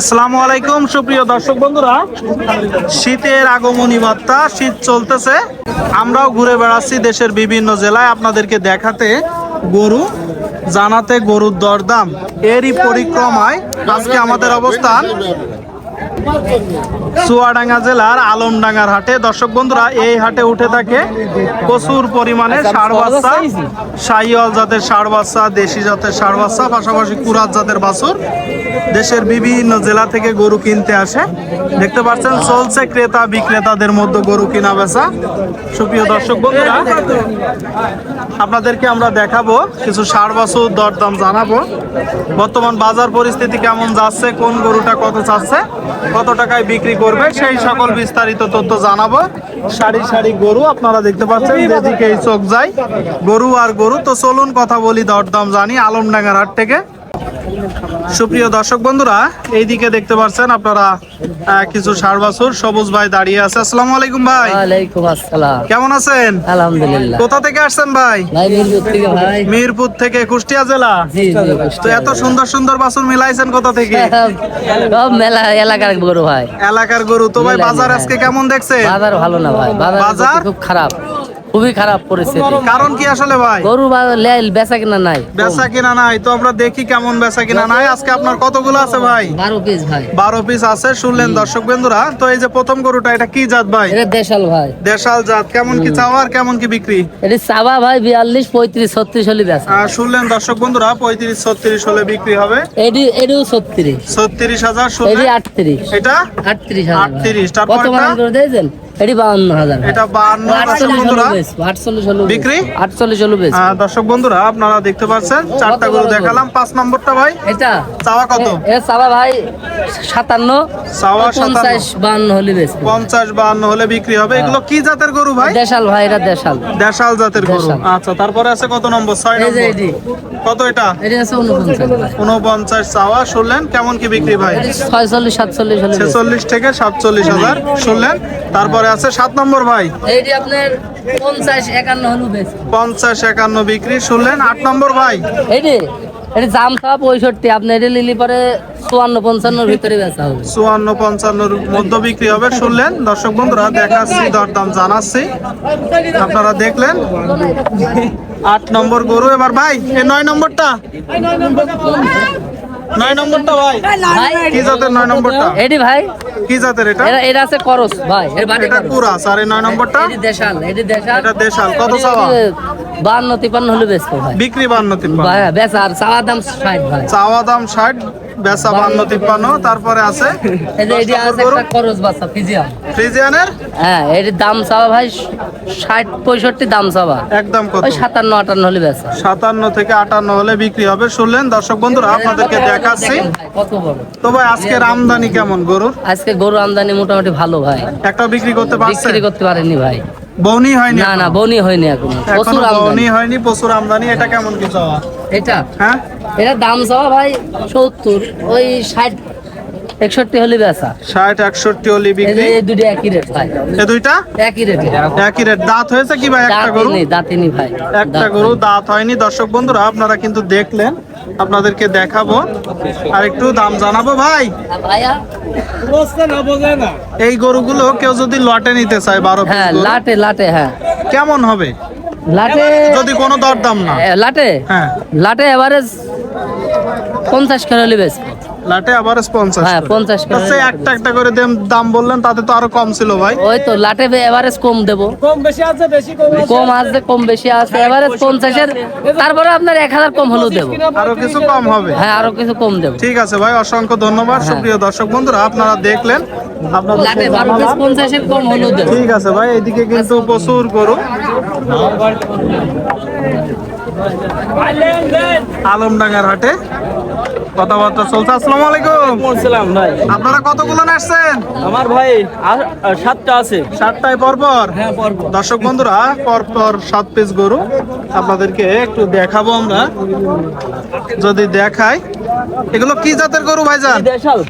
আসসালামু আলাইকুম, সুপ্রিয় দর্শক বন্ধুরা। শীতের আগমনী বার্তা, শীত চলতেছে। আমরাও ঘুরে বেড়াচ্ছি দেশের বিভিন্ন জেলায় আপনাদেরকে দেখাতে গরু, জানাতে গরুর দরদাম। এরই পরিক্রমায় আজকে আমাদের অবস্থান চুয়াডাঙ্গা জেলার আলমডাঙ্গার হাটে। দর্শক বন্ধুরা, এই হাটে উঠে থাকে প্রচুর পরিমাণে ষাড় বাচ্চা। শাহিওয়াল জাতের ষাড় বাচ্চা, দেশি জাতের ষাড় বাচ্চা, পাশাপাশি কুরাত জাতের বাছুর। দেশের বিভিন্ন জেলা থেকে গরু কিনতে আসে। দেখতে পাচ্ছেন, চলছে ক্রেতা বিক্রেতাদের মধ্যে গরু কিনা বেচা। সুপ্রিয় দর্শক বন্ধুরা, আপনাদেরকে আমরা দেখাবো, কিছু ষাড় বাছুর দরদাম জানাব। বর্তমান বাজার পরিস্থিতি কেমন যাচ্ছে? কোন গরুটা কত চাচ্ছে? কত টাকায় বিক্রি করবে? সেই সকল বিস্তারিত তথ্য জানাব। সারি সারি গরু আপনারা দেখতে পাচ্ছেন যেদিকে চোখ যায়, গরু আর গরু। তো চলুন কথা বলি দরদাম জানি আলমডাঙ্গার হাট থেকে। সুপ্রিয় দর্শক বন্ধুরা এইদিকে দেখতে পাচ্ছেন আপনারা কিছু ষাড় বাছুর সবুজ ভাই দাঁড়িয়ে আছে। আসসালামু আলাইকুম ভাই। ওয়ালাইকুম আসসালাম। কেমন আছেন? আলহামদুলিল্লাহ। কোথা থেকে আসছেন ভাই? মিরপুর থেকে ভাই। মিরপুর থেকে কুষ্টিয়া জেলা? তো এত সুন্দর সুন্দর বাছুর মিলাইছেন কোথা থেকে? সব মেলা এলাকার গরু ভাই। এলাকার গরু। তো ভাই বাজার আজকে কেমন দেখছেন? বাজার ভালো না ভাই। বাজার? খুব খারাপ। খুবই খারাপ পরিস্থিতি কারণ কি আসলে ভাই? গরু বেচা কিনা নাই বেচা কিনা নাই তো আমরা দেখি কেমন বেচা কিনা নাই। আজকে আপনার কতগুলো আছে ভাই? বারো পিস ভাই। বারো পিস আছে শুনলেন দর্শক বন্ধুরা। তো এই যে প্রথম গরুটা এটা কি জাত ভাই? এটা দেশাল ভাই। দেশাল জাত। কেমন কি চাওয়া আর কেমন কি বিক্রি? এটি চাবা ভাই বিয়াল্লিশ পঁয়ত্রিশ ছত্রিশ হলে বেচা। আহ, শুনলেন দর্শক বন্ধুরা পঁয়ত্রিশ ছত্রিশ হলে বিক্রি হবে। এটি ছত্রিশ। ছত্রিশ হাজার এটি শুনলেন আটত্রিশ। এটা? আটত্রিশ হাজার ভাই। 38, তারপর কত মান করে দিয়েছেন? এটি বাউন্ন হাজার। এটা বান্ন দর্শক আটচল্লিশ হলো বন্ধুরা। আটচল্লিশ হলো বিক্রি? আটচল্লিশ হলো বেশ। দর্শক বন্ধুরা আপনারা দেখতে পাচ্ছেন চারটা গরু দেখালাম। পাঁচ নম্বরটা ভাই। এটা? চাওয়া কত? এ- এ ভাই সাতান্ন। চাওয়া পঞ্চাশ বান্ন হলে বেশ। পঞ্চাশ বান্ন হলে বিক্রি হবে। এগুলো কি জাতের গরু ভাই? দেশাল ভাই এটা দেশাল। দেশাল জাতের গরু। আচ্ছা তারপরে আছে কত নম্বর? ছয় নম্বর। কত এটা? এটি আছে উনপঞ্চাশ উনপঞ্চাশ চাওয়া। শুনলেন? কেমন কি বিক্রি ভাই? ছয়চল্লিশ সাতচল্লিশ ছেচল্লিশ থেকে সাতচল্লিশ হাজার। শুনলেন? তারপরে আছে সাত নম্বর ভাই? এইটি আপনার পঞ্চাশ একান্ন হলো পঞ্চাশ একান্ন বিক্রি শুনলেন? আট নম্বর ভাই? এইটি? এটি খাওয়া পঁয়ষট্টি আপনি এটি লিলি পরে চুয়ান্ন পঞ্চান্নর ভিতরে বেচা হবে। চুয়ান্ন পঞ্চান্নর মধ্য বিক্রি হবে শুনলেন? দর্শক বন্ধুরা দেখাচ্ছি দরদাম জানাচ্ছি। আপনারা দেখলেন? আট নম্বর গরু এবার ভাই এই নয় নম্বরটা? নয় নম্বরটা ভাই। ভাই কি জাতের নয় নম্বরটা? এডি ভাই। কি জাতের এটা? এটা এটা আছে করস ভাই এর বাড়ি এটা পুরা এই নয় নম্বরটা? এডি দেশাল এটি দেশাল। এটা দেশাল কত চাওয়া? হচ্ছে বান্ন তিপ্পান্ন হলে বেচবো ভাই। বিক্রি বান্ন তিপ্পান্ন। ভাই বেচা আর চাওয়ার দাম ষাট ভাই। চাওয়া দাম ষাট বেচা বান্ন তিপ্পান্ন তারপরে আছে ফ্রিজিয়ানের? হ্যাঁ এটির দাম চাওয়া ভাই ষাট পঁয়ষট্টি দাম চাওয়া। একদম কত? সাতান্ন আটান্ন হলে বেচা। সাতান্ন থেকে আটান্ন হলে বিক্রি হবে। শুনলেন দর্শক বন্ধুরা আপনাদেরকে দেখাচ্ছি। তো ভাই আজকের আমদানি কেমন গরুর? আজকে গরু আমদানি মোটামুটি ভালো ভাই। একটা বিক্রি করতে পারছে বিক্রি করতে পারেনি ভাই। বৌনি হয়নি না না বনি হয়নি এখন। প্রচুর আমদানি। হয়নি প্রচুর আমদানি। এটা কেমন কি চাওয়া? এটা? হ্যাঁ? এটা দাম চাওয়া ভাই সত্তর ওই ষাট একষট্টি হলে বেচা। ষাট একষট্টি হলি বিক্রি। এই দুটো একই রেট ভাই। এ দুইটা? একই রেট একই রেট দাঁত হয়েছে কি ভাই? একটা গরু? নেই দাঁতি নেই ভাই। একটা গরু দাঁত হয়নি। দর্শক বন্ধুরা আপনারা কিন্তু দেখলেন আপনাদেরকে দেখাবো। আর একটু দাম জানাব ভাই। ভাইয়া। এই গরুগুলো কেউ যদি লটে নিতে চায় বারো piece হ্যাঁ লাটে লাটে হ্যাঁ। কেমন হবে? লাটে যদি কোনো দরদাম না। লাটে? হ্যাঁ। লাটে এভারেজ পঞ্চাশ করে হলে বেশ লাটে আবার পঞ্চাশ হ্যাঁ, করে। 50 করে। আচ্ছা, একটা একটা করে দাম- দাম বললেন তাতে তো আরও কম ছিল ভাই। ওই তো লাটে এভারেজ কম দেবো। কম বেশি আছে বেশি কম কম আছে কম বেশি আছে। এভারেজ পঞ্চাশের তারপরে আপনার এক হাজার কম হলেও দেবো। আরও কিছু কম হবে। হ্যাঁ আরও কিছু কম দেবো। ঠিক আছে ভাই অসংখ্য ধন্যবাদ। সুপ্রিয় দর্শক বন্ধুরা আপনারা দেখলেন। আপনাদের লাটে বারো পিস পঞ্চাশের কম হলেও দেবো। ঠিক আছে ভাই এদিকে কিন্তু প্রচুর গরু। আলমডাঙ্গার হাটে। কথাবার্তা চলছে। আসসালামু আলাইকুম। আসসালাম ভাই। আপনারা কতগুলো আসছেন? আমার ভাই সাতটা আছে। সাতটায় পর পর হ্যাঁ পরপর। দর্শক বন্ধুরা পর পর সাত পিস গরু। আপনাদেরকে একটু দেখাবো আমরা। যদি দেখাই এগুলো কি জাতের গরু ভাইজান? দেশাল।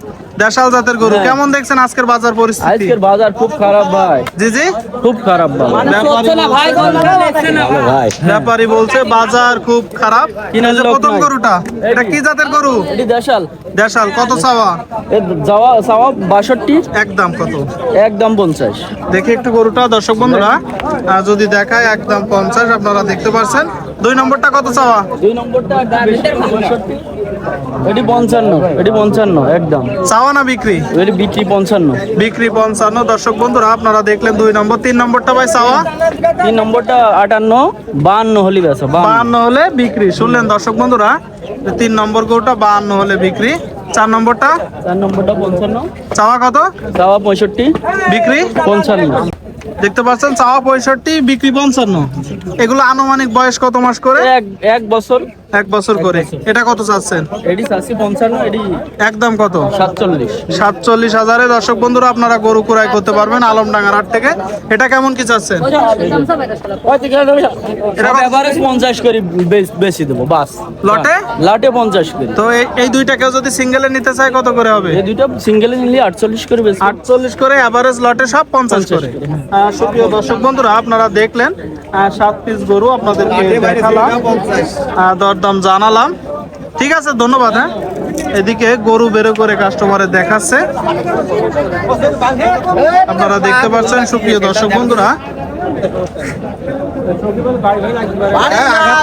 দেশাল জাতের গরু। কেমন দেখছেন আজকের বাজার পরিস্থিতি? আজকের বাজার খুব খারাপ ভাই। জি জি। খুব খারাপ ভাই। ব্যাপারী বলছে বাজার খুব খারাপ। প্রথম গরুটা এটা কি জাতের গরু? এটি দেশাল। দেশাল কত চাওয়া? যাওয়া চাওয়া বাষট্টি। একদম কত? একদম পঞ্চাশ। দেখি একটু গরুটা দর্শক বন্ধুরা। যদি দেখায় একদম পঞ্চাশ আপনারা দেখতে পাচ্ছেন দুই নম্বরটা কত চাওয়া? দুই নম্বরটা। এটি পঞ্চান্ন এটি পঞ্চান্ন একদম। চাওয়া না বিক্রি? এটি বিক্রি পঞ্চান্ন। বিক্রি পঞ্চান্ন। দর্শক বন্ধুরা আপনারা দেখলেন দুই নম্বর। তিন নম্বরটা ভাই চাওয়া? তিন নম্বরটা আটান্ন বাহান্ন হলি বেচা বাহান্ন। বাহান্ন হলে বিক্রি। শুনলেন দর্শক বন্ধুরা তিন নম্বর গরুটা বাহান্ন হলে বিক্রি। চার নম্বরটা? চার নম্বরটা পঞ্চান্ন। চাওয়া কত? চাওয়া পঁয়ষট্টি। বিক্রি? পঞ্চান্ন। দেখতে পাচ্ছেন, চাওয়া পঁয়ষট্টি, বিক্রি পঞ্চান্ন। এগুলো আনুমানিক বয়স কত মাস করে? এক এক বছর। এক বছর করে। এটা কত চাচ্ছেন? এটি চাষি পঞ্চান্ন এটি একদম কত? সাতচল্লিশ। সাতচল্লিশ হাজারে। দর্শক বন্ধুরা আপনারা গরু ক্রয় করতে পারবেন আলমডাঙ্গার হাট থেকে। এটা কেমন কি চাচ্ছেন? পঞ্চাশ করে বেশি দেবো বাস। লটে? লটে পঞ্চাশ করে। তো এই- এই দুইটা কেউ যদি সিঙ্গেলে নিতে চায় কত করে হবে? এই দুটো সিঙ্গেলে নিলে আটচল্লিশ করে বেশি। আটচল্লিশ করে এভারেজ লটে সব পঞ্চাশ করে। আহ, সুপ্রিয় দর্শক বন্ধুরা আপনারা দেখলেন সাত পিস গরু আপনাদেরকে দেখালাম। দরদাম জানালাম। ঠিক আছে, ধন্যবাদ হ্যাঁ। এদিকে গরু বেরো করে কাস্টমারে দেখাচ্ছে। আপনারা দেখতে পাচ্ছেন, সুপ্রিয় দর্শক বন্ধুরা।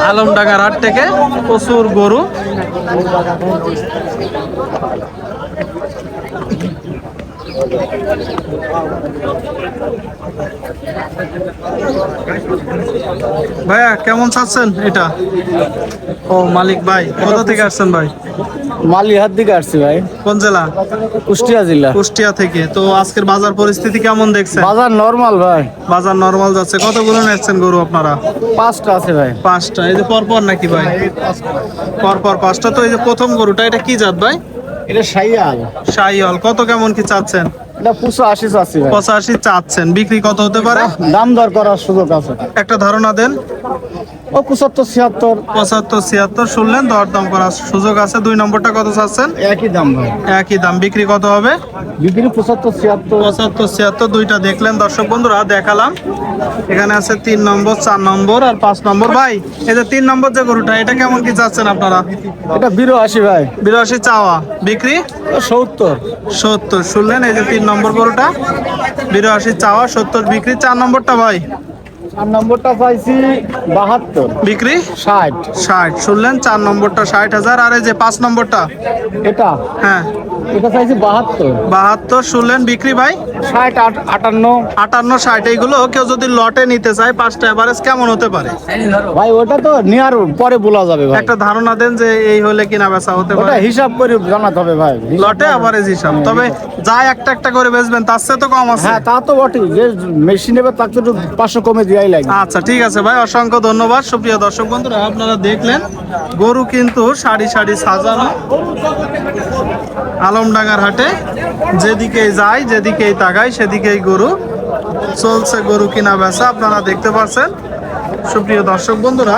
আলমডাঙ্গার হাট থেকে প্রচুর গরু। ভাইয়া কেমন চাচ্ছেন এটা? ও মালিক ভাই কোথা থেকে আসছেন ভাই? মালিহার দিকে আসছি ভাই। কোন জেলা? কুষ্টিয়া জেলা। কুষ্টিয়া থেকে। তো আজকের বাজার পরিস্থিতি কেমন দেখছেন? বাজার নরমাল ভাই। বাজার নরমাল যাচ্ছে। কতগুলো নিচ্ছেন গরু আপনারা? পাঁচটা আছে ভাই। পাঁচটা। এই যে পরপর নাকি ভাই? পরপর পাঁচটা। তো এই যে প্রথম গরুটা এটা কি জাত ভাই? এটা শাহিওয়াল কত কেমন কি চাচ্ছেন? এটা পঁচাশি চাচ্ছি পঁচাশি চাচ্ছেন বিক্রি কত হতে পারে? দাম দর করার সুযোগ আছে। একটা ধারণা দেন। ও পঁচাত্তর ছিয়াত্তর। পঁচাত্তর ছিয়াত্তর শুনলেন দরদাম করার সুযোগ আছে। দুই নম্বরটা কত চাচ্ছেন? একই দাম ভাই। একই দাম। বিক্রি কত হবে? বিক্রি পঁচাত্তর ছিয়াত্তর। পঁচাত্তর ছিয়াত্তর দুইটা দেখলেন। দর্শক বন্ধুরা দেখালাম। এখানে আছে তিন নম্বর চার নম্বর আর পাঁচ নম্বর। ভাই এই যে তিন নম্বর যে গরুটা এটা কেমন কি চাচ্ছেন আপনারা? এটা বিরো আশি ভাই। বিরাশি চাওয়া। বিক্রি? সত্তর। সত্তর। শুনলেন এই যে তিন নম্বর গরুটা। বিরাশি চাওয়া সত্তর বিক্রি। চার নম্বরটা ভাই? চার নম্বরটা পাইছি বাহাত্তর। বিক্রি? ষাট। ষাট শুনলেন? চার নম্বরটা ষাট হাজার আর এই যে পাঁচ নম্বরটা? এটা? হ্যাঁ। এটা চাইছি বাহাত্তর। বাহাত্তর শুনলেন? বিক্রি ভাই? ষাট আটান্ন। আটান্ন ষাট এইগুলো কেউ যদি লটে নিতে চায় পাঁচটা এভারেজ কেমন হতে পারে? ভাই ওটা তো নেওয়ার পরে বলা যাবে ভাই। একটা ধারণা দেন যে এই হলে কিনা বেচা হতে পারে। হিসাব করে জানাতে হবে ভাই। লটে এভারেজ হিসাব। তবে যা একটা একটা করে বেচবেন তার চেয়ে তো কম আছে। হ্যাঁ তা তো বটে যে মেশিন নেবে তাকে তো পাঁচশো কমে লাগবে। আচ্ছা ঠিক আছে ভাই, অসংখ্য ধন্যবাদ। সুপ্রিয় দর্শক বন্ধুরা, আপনারা দেখলেন, গরু কিন্তু সারি সারি সাজানো। আলমডাঙ্গার হাটে যেদিকেই যায়, যেদিকেই তাকায়, সেদিকেই গরু চলছে গরু কিনা বেচা। আপনারা দেখতে পাচ্ছেন, সুপ্রিয় দর্শক বন্ধুরা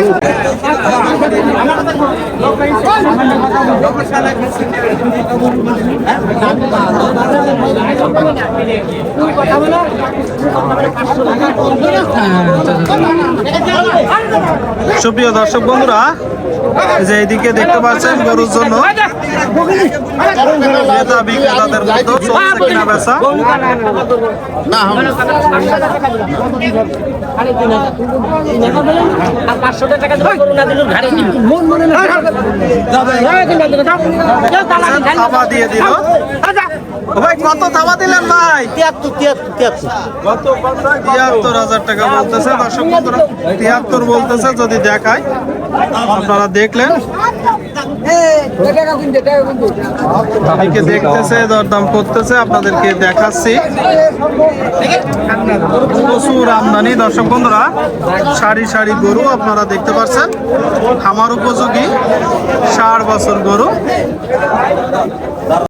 সুপ্রিয় দর্শক বন্ধুরা যে এইদিকে দেখতে পাচ্ছেন গরুর জন্য ক্রেতা থাবা দিয়ে দিল। ভাই কত থাবা দিলেন ভাই? তিয়াত্তর হাজার টাকা বলতেছে দর্শক বন্ধুরা তিয়াত্তর বলতেছে যদি দেখায় আপনারা দেখলেন। ভাইকে দেখতেছে, দরদাম করতেছে, আপনাদেরকে দেখাচ্ছি। প্রচুর আমদানি। দর্শক বন্ধুরা, সারি সারি গরু আপনারা দেখতে পাচ্ছেন। আমার উপযোগী ষাট বছর গরু।